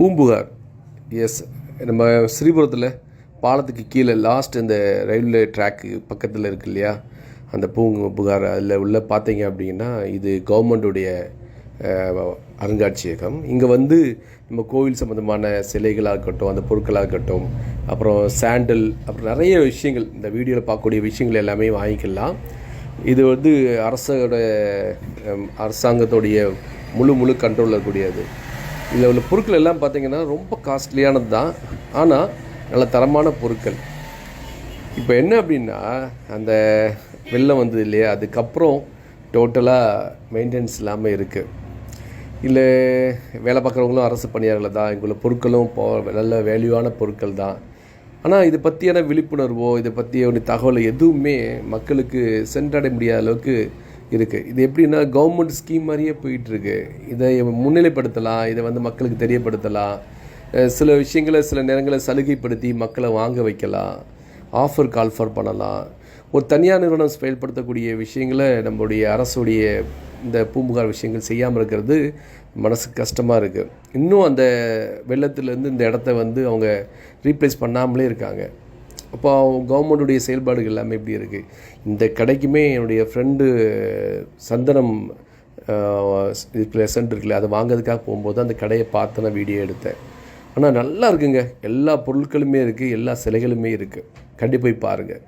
Poompuhar. S நம்ம ஸ்ரீபுரத்தில் பாலத்துக்கு கீழே லாஸ்ட் இந்த ரயில்வே ட்ராக்கு பக்கத்தில் இருக்கு இல்லையா? அந்த பூங்கு புகார் அதில் உள்ள பார்த்தீங்க அப்படின்னா இது கவர்மெண்ட்டுடைய அருங்காட்சியகம். இங்கே வந்து நம்ம கோவில் சம்மந்தமான சிலைகளாக இருக்கட்டும் அந்த பொருட்களாக இருக்கட்டும் அப்புறம் சாண்டல் அப்புறம் நிறைய விஷயங்கள் இந்த வீடியோவில் பார்க்கக்கூடிய விஷயங்கள் எல்லாமே வாங்கிக்கலாம். இது வந்து அரசோட அரசாங்கத்துடைய முழு முழு கண்ட்ரோலில் இருக்கக்கூடியது. இதில் உள்ள பொருட்கள் எல்லாம் பார்த்தீங்கன்னா ரொம்ப காஸ்ட்லியானது தான். ஆனால் நல்ல தரமான பொருட்கள். இப்போ என்ன அப்படின்னா அந்த வெள்ளம் வந்தது இல்லையா? அதுக்கப்புறம் டோட்டலாக மெயின்டெனன்ஸ் இல்லாமல் இருக்குது இல்லை வேலை பார்க்குறவங்களும் அரசு பணியாளர்கள் தான். இங்குள்ள பொருட்களும் இப்போ நல்ல வேல்யூவான பொருட்கள் தான். ஆனால் இதை பற்றியான விழிப்புணர்வோ இதை பற்றிய ஒரு தகவல் எதுவுமே மக்களுக்கு சென்றடைய முடியாத அளவுக்கு இருக்குது இது எப்படின்னா கவர்மெண்ட் ஸ்கீம் மாதிரியே போயிட்டுருக்கு. இதை முன்னிலைப்படுத்தலாம் இதை வந்து மக்களுக்கு தெரியப்படுத்தலாம். சில விஷயங்களை சில நேரங்களில் சலுகைப்படுத்தி மக்களை வாங்க வைக்கலாம். ஆஃபர் கால்ஃபர் பண்ணலாம். ஒரு தனியார் நிறுவனம் செயல்படுத்தக்கூடிய விஷயங்களை நம்மளுடைய அரசுடைய இந்த பூம்புகார் விஷயங்கள் செய்யாமல் இருக்கிறது மனசுக்கு கஷ்டமாக இருக்குது இன்னும் அந்த வெள்ளத்துலேருந்து இந்த இடத்த வந்து அவங்க ரீப்ளேஸ் பண்ணாமலே இருக்காங்க. அப்போ கவர்மெண்ட்டுடைய செயல்பாடுகள் எல்லாமே எப்படி இருக்குது இந்த கடைக்குமே என்னுடைய ஃப்ரெண்டு சந்தனம் ப்ரெசன்ட் இருக்குல்ல அதை வாங்குறதுக்காக போகும்போது அந்த கடையை பார்த்து நான் வீடியோ எடுத்தேன். ஆனால் நல்லா இருக்குங்க. எல்லா பொருட்களுமே இருக்குது எல்லா சிலைகளுமே இருக்குது கண்டிப்பாக போய் பாருங்கள்